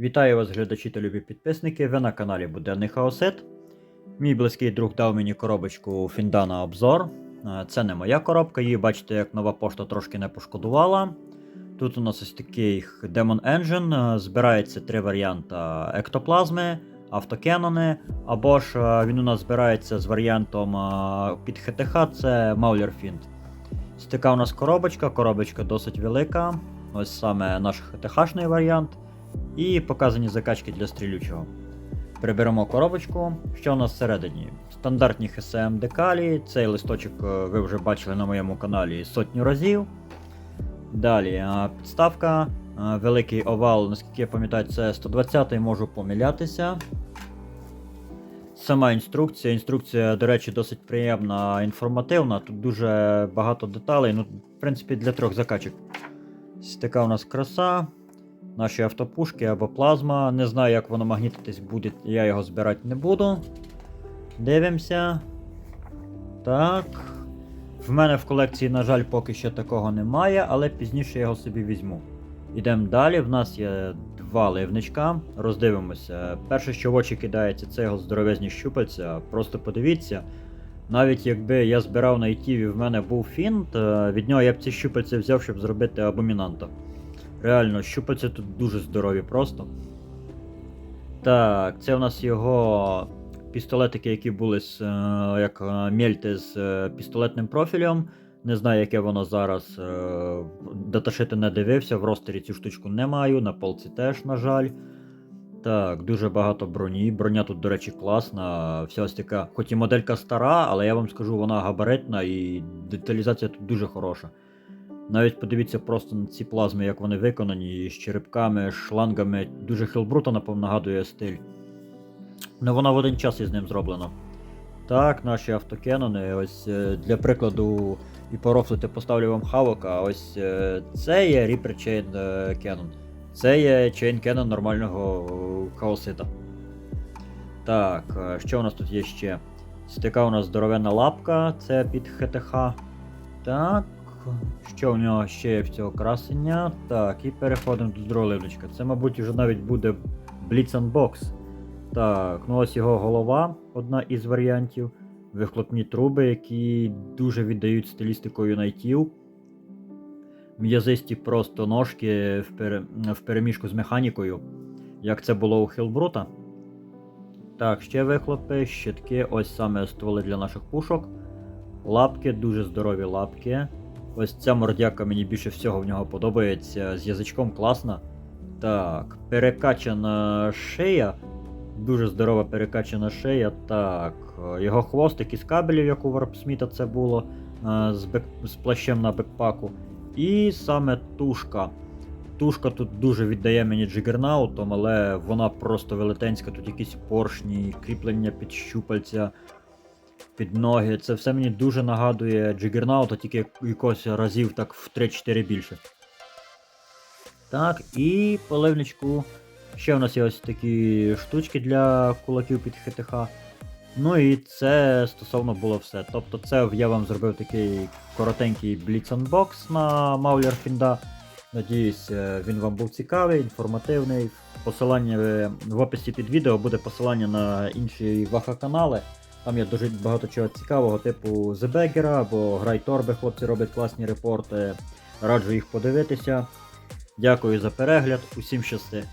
Вітаю вас, глядачі та любі підписники. Ви на каналі Буденний Хаосит. Мій близький друг дав мені коробочку Фіндана обзор. Е, Це не моя коробка, її бачите, як нова пошта трошки не пошкодувала. Тут у нас ось такий Demon Engine. е, Збирається три варіанти ектоплазми, автокенони, або ж е, він у нас збирається з варіантом під ХТХ, це Mauler Fiend. Ось у нас коробочка, коробочка досить велика. Ось саме наш ХТХ-шний варіант. І показані закачки для стрілючого. Приберемо коробочку. Що у нас всередині? Стандартні ХСМ декалі. Цей листочок е, ви вже бачили на моєму каналі сотню разів. Далі е, підставка. е, Великий овал, наскільки я пам'ятаю, це 120 можу помилятися. Сама інструкція. Інструкція, до речі, досить приємна, інформативна. Тут дуже багато деталей. Ну, в принципі, для трьох закачок. Ось така у нас краса. Наші автопушки або плазма. Не знаю, як воно магнітитись буде, я його збирати не буду. Дивимося. Так. В мене в колекції, на жаль, поки що такого немає, але пізніше я його собі візьму. Ідемо далі. В нас є два ливничка. Роздивимося. Перше, що в очі кидається, це його здоровезні щупальця. Просто подивіться. Навіть якби я збирав на ІТІВі, в мене був фінт, е, від нього я б ці щупальці взяв, щоб зробити абомінанта. Реально, щупальця тут дуже здорові просто. Так, це у нас його пістолетики, які були з, е, як е, мельти з е, пістолетним профілем. Не знаю, яке воно зараз. Даташити не дивився, в ростері цю штучку не маю, на полці теж, на жаль. Так, дуже багато броні. Броня тут, до речі, класна. Вся ось така, хоч і моделька стара, але я вам скажу, вона габаритна і деталізація тут дуже хороша. Навіть подивіться просто на ці плазми, як вони виконані, з черепками, шлангами. Дуже Хелбрута, напевно, нагадує стиль. Ну вона в один час із ним зроблена. Так, наші автокенони. Ось е, для прикладу і порофлити поставлю вам хавока. Ось е, це є Reaper Chain е, Cannon. Це є Chain Cannon нормального хаосита. Так, що у нас тут є ще? Ось така у нас здоровенна лапка, це під ХТХ. Так. Що у нього ще є в цього красення? Так, і переходимо до другого. Це, мабуть, вже навіть буде Blitz Так, ну ось його голова, одна із варіантів. Вихлопні труби, які дуже віддають стилістикою найтів. М'язисті просто ножки в, пере... в переміжку з механікою, як це було у Хілбрута. Так, ще вихлопи, щитки, ось саме стволи для наших пушок. Лапки, дуже здорові лапки. Ось ця мордяка мені більше всього в нього подобається. З язичком класна. Так, перекачана шия. Дуже здорова перекачана шия. Так, його хвостик із кабелів, як у Варпсміта це було, е, з, бек... з плащем на бекпаку. І саме тушка. Тушка тут дуже віддає мені джигернаутом, але вона просто велетенська. Тут якісь поршні, кріплення під щупальця, під ноги. Це все мені дуже нагадує джигернаута, тільки якось разів так в 3-4 більше. Так, і по ливничку. Ще у нас є ось такі штучки для кулаків під ХТХ. Ну і це стосовно було все. Тобто це я вам зробив такий коротенький Unbox на Mauler Фінда. Надіюсь, е, він вам був цікавий, інформативний. Посилання е, в описі під відео буде посилання на інші ваха канали. Там є дуже багато чого цікавого, типу The Beggar або Грай Торби, хлопці роблять класні репорти. Раджу їх подивитися. Дякую за перегляд, усім щасти.